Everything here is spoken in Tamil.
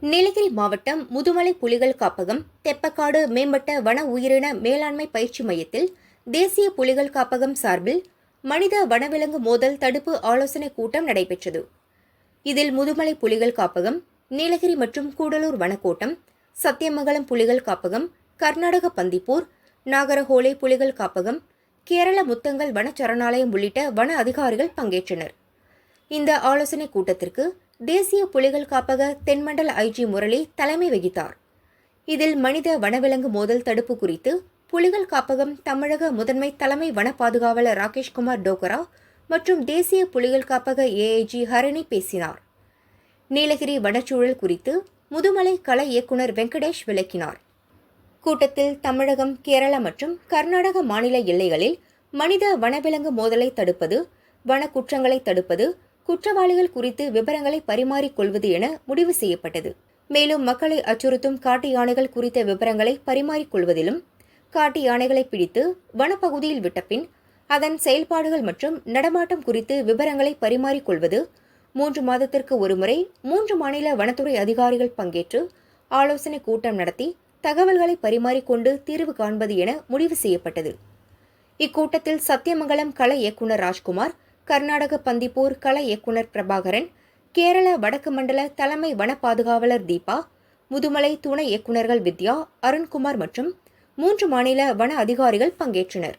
நீலகிரி மாவட்டம் முதுமலை புலிகள் காப்பகம் தெப்பக்காடு மேம்பட்ட வன உயிரின மேலாண்மை பயிற்சி மையத்தில் தேசிய புலிகள் காப்பகம் சார்பில் மனித வனவிலங்கு மோதல் தடுப்பு ஆலோசனைக் கூட்டம் நடைபெற்றது. இதில் முதுமலை புலிகள் காப்பகம் நீலகிரி மற்றும் கூடலூர் வனக்கோட்டம் சத்தியமங்கலம் புலிகள் காப்பகம் கர்நாடக பந்திப்பூர் நாகரஹோலை புலிகள் காப்பகம் கேரள முத்தங்கள் வன சரணாலயம் உள்ளிட்ட வன அதிகாரிகள் பங்கேற்றனர். இந்த ஆலோசனைக் கூட்டத்திற்கு தேசிய புலிகள் காப்பக தென்மண்டல ஐஜி முரளி தலைமை வகித்தார். இதில் மனித வனவிலங்கு மோதல் தடுப்பு குறித்து புலிகள் காப்பகம் தமிழக முதன்மை தலைமை வன பாதுகாவலர் ராகேஷ்குமார் டோகரா மற்றும் தேசிய புலிகள் காப்பக ஏஐஜி ஹரணி பேசினார். நீலகிரி வனச்சூழல் குறித்து முதுமலை கலை இயக்குனர் வெங்கடேஷ் விளக்கினார். கூட்டத்தில் தமிழகம் கேரளா மற்றும் கர்நாடக மாநில எல்லைகளில் மனித வனவிலங்கு மோதலை தடுப்பது வன குற்றங்களை தடுப்பது குற்றவாளிகள் குறித்து விவரங்களை பரிமாறிக்கொள்வது என முடிவு செய்யப்பட்டது. மேலும் மக்களை அச்சுறுத்தும் காட்டு யானைகள் குறித்த விவரங்களை பரிமாறிக்கொள்வதிலும் காட்டு யானைகளை பிடித்து வனப்பகுதியில் விட்டபின் அதன் செயல்பாடுகள் மற்றும் நடமாட்டம் குறித்து விவரங்களை பரிமாறிக்கொள்வது மூன்று மாதத்திற்கு ஒருமுறை மூன்று மாநில வனத்துறை அதிகாரிகள் பங்கேற்று ஆலோசனை கூட்டம் நடத்தி தகவல்களை பரிமாறிக்கொண்டு தீர்வு காண்பது என முடிவு செய்யப்பட்டது. இக்கூட்டத்தில் சத்தியமங்கலம் கலை இயக்குனர் ராஜ்குமார் கர்நாடக பந்திப்பூர் கலை இயக்குனர் பிரபாகரன் கேரள வடக்கு மண்டல தலைமை வன பாதுகாவலர் தீபா முதுமலை துணை இயக்குநர்கள் வித்யா அருண்குமார் மற்றும் மூன்று மாநில வன அதிகாரிகள் பங்கேற்றனர்.